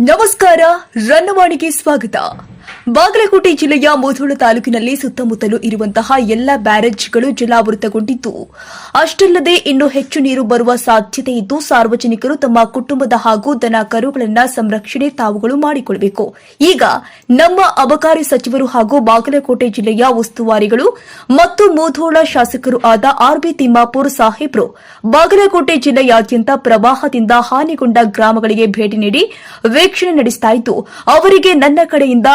ನಮಸ್ಕಾರ ರನ್ನವಾಣಿಗೆ ಸ್ವಾಗತ. ಬಾಗಲಕೋಟೆ ಜಿಲ್ಲೆಯ ಮುಧೋಳ ತಾಲೂಕಿನಲ್ಲಿ ಸುತ್ತಮುತ್ತಲು ಇರುವಂತಹ ಎಲ್ಲ ಬ್ಯಾರೇಜ್ಗಳು ಜಲಾವೃತಗೊಂಡಿದ್ದು, ಅಷ್ಟಲ್ಲದೆ ಇನ್ನೂ ಹೆಚ್ಚು ನೀರು ಬರುವ ಸಾಧ್ಯತೆ ಇದ್ದು, ಸಾರ್ವಜನಿಕರು ತಮ್ಮ ಕುಟುಂಬದ ಹಾಗೂ ದನ ಕರುಗಳನ್ನ ಸಂರಕ್ಷಣೆ ತಾವುಗಳು ಮಾಡಿಕೊಳ್ಳಬೇಕು ಈಗ ನಮ್ಮ ಅಬಕಾರಿ ಸಚಿವರು ಹಾಗೂ ಬಾಗಲಕೋಟೆ ಜಿಲ್ಲೆಯ ಉಸ್ತುವಾರಿಗಳು ಮತ್ತು ಮುಧೋಳ ಶಾಸಕರು ಆದ ಆರ್ಬಿ ತಿಮ್ಮಾಪುರ್ ಸಾಹೇಬ್ರು ಬಾಗಲಕೋಟೆ ಜಿಲ್ಲೆಯಾದ್ಯಂತ ಪ್ರವಾಹದಿಂದ ಹಾನಿಗೊಂಡ ಗ್ರಾಮಗಳಿಗೆ ಭೇಟಿ ನೀಡಿ ವೀಕ್ಷಣೆ ನಡೆಸ್ತಾ ಇದ್ದು, ಅವರಿಗೆ ನನ್ನ ಕಡೆಯಿಂದ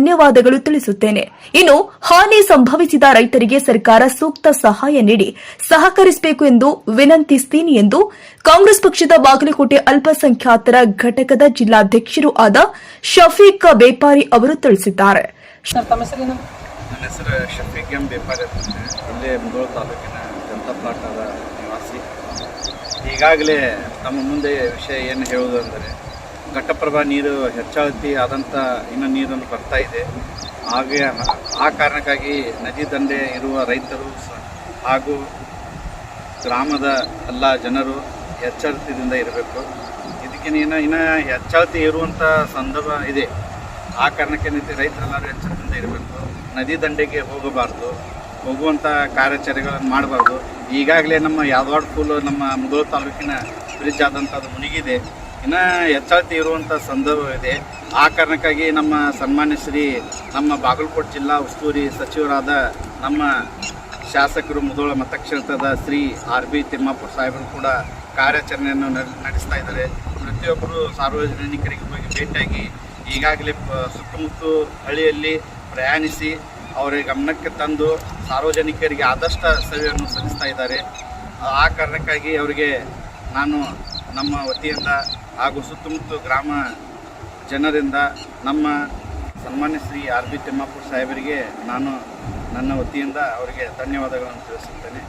ಧನ್ಯವಾದಗಳು ತಿಳಿಸುತ್ತೇನೆ. ಇನ್ನು ಹಾನಿ ಸಂಭವಿಸಿದ ರೈತರಿಗೆ ಸರ್ಕಾರ ಸೂಕ್ತ ಸಹಾಯ ನೀಡಿ ಸಹಕರಿಸಬೇಕು ಎಂದು ವಿನಂತಿಸ್ತೀನಿ ಎಂದು ಕಾಂಗ್ರೆಸ್ ಪಕ್ಷದ ಬಾಗಲಕೋಟೆ ಅಲ್ಪಸಂಖ್ಯಾತರ ಘಟಕದ ಜಿಲ್ಲಾಧ್ಯಕ್ಷರೂ ಆದ ಶಫೀಕ್ ಬೇಪಾರಿ ಅವರು ತಿಳಿಸಿದ್ದಾರೆ. ಸರ್ ತಮ್ಮ ಹೆಸರೇನು ನನ್ನ ಹೆಸರು ಶಫೀಕ್ ಎಂ ಬೇಪಾರಿ ಅಂತ ಇಲ್ಲೇ ಮುಧೋಳ ತಾಲೂಕಿನ ಜನತಾ ಪ್ಲಾಟದ ನಿವಾಸಿ. ಈಗಾಗಲೇ ತಮ್ಮ ಮುಂದೆ ವಿಷಯ ಏನು ಹೇಳುವುದು ಅಂದರೆ ಘಟ್ಟಪ್ರಭಾ ನೀರು ಹೆಚ್ಚಾವತಿ ಆದಂಥ ಇನ್ನು ನೀರನ್ನು ಬರ್ತಾ ಇದೆ. ಹಾಗೆ ಆ ಕಾರಣಕ್ಕಾಗಿ ನದಿ ದಂಡೆ ಇರುವ ರೈತರು ಹಾಗೂ ಗ್ರಾಮದ ಎಲ್ಲ ಜನರು ಎಚ್ಚರಿಕೆಯಿಂದ ಇರಬೇಕು. ಇದಕ್ಕೆ ಇನ್ನು ಇನ್ನು ಹೆಚ್ಚಾವತಿ ಇರುವಂಥ ಸಂದರ್ಭ ಇದೆ. ಆ ಕಾರಣಕ್ಕೆ ರೈತರೆಲ್ಲರೂ ಎಚ್ಚರಿಕೆಯಿಂದ ಇರಬೇಕು. ನದಿ ದಂಡೆಗೆ ಹೋಗಬಾರ್ದು. ಹೋಗುವಂಥ ಕಾರ್ಯಾಚರಣೆಗಳನ್ನು ಮಾಡಬಾರ್ದು. ಈಗಾಗಲೇ ನಮ್ಮ ಯಾದವಾಡ ಪೂಲು ನಮ್ಮ ಮುಧೋಳ ತಾಲೂಕಿನ ಬ್ರಿಡ್ಜ್ ಆದಂಥದ್ದು ಮುಳುಗಿದೆ ಇನ್ನು ಹೆಚ್ಚಳತೆ ಸಂದರ್ಭ ಇದೆ. ಆ ಕಾರಣಕ್ಕಾಗಿ ನಮ್ಮ ಸನ್ಮಾನ್ಯ ಶ್ರೀ ನಮ್ಮ ಬಾಗಲಕೋಟೆ ಜಿಲ್ಲಾ ಉಸ್ತುವಾರಿ ಸಚಿವರಾದ ನಮ್ಮ ಶಾಸಕರು ಮುಧೋಳ ಮತಕ್ಷೇತ್ರದ ಶ್ರೀ ಆರ್ ಬಿ ತಿಮ್ಮಾಪುರ ಸಾಹೇಬರು ಕೂಡ ಕಾರ್ಯಾಚರಣೆಯನ್ನು ನಡೆ- ನಡೆಸ್ತಾ ಇದ್ದಾರೆ. ಪ್ರತಿಯೊಬ್ಬರು ಸಾರ್ವಜನಿಕರಿಗೆ ಹೋಗಿ ಭೇಟಿಯಾಗಿ ಈಗಾಗಲೇ ಸುತ್ತಮುತ್ತ ಹಳ್ಳಿಯಲ್ಲಿ ಪ್ರಯಾಣಿಸಿ ಅವರ ಗಮನಕ್ಕೆ ತಂದು ಸಾರ್ವಜನಿಕರಿಗೆ ಆದಷ್ಟು ಸೇವೆಯನ್ನು ಸಲ್ಲಿಸ್ತಾ ಇದ್ದಾರೆ. ಆ ಕಾರಣಕ್ಕಾಗಿ ಅವರಿಗೆ ನಾನು ನಮ್ಮ ವತಿಯಿಂದ ಹಾಗೂ ಸುತ್ತಮುತ್ತ ಗ್ರಾಮ ಜನರಿಂದ ನಮ್ಮ ಸನ್ಮಾನ್ಯ ಶ್ರೀ ಆರ್ ಬಿ ತಿಮ್ಮಾಪುರ ಸಾಹೇಬರಿಗೆ ನಾನು ನನ್ನ ವತಿಯಿಂದ ಅವರಿಗೆ ಧನ್ಯವಾದಗಳನ್ನು ತಿಳಿಸುತ್ತೇನೆ.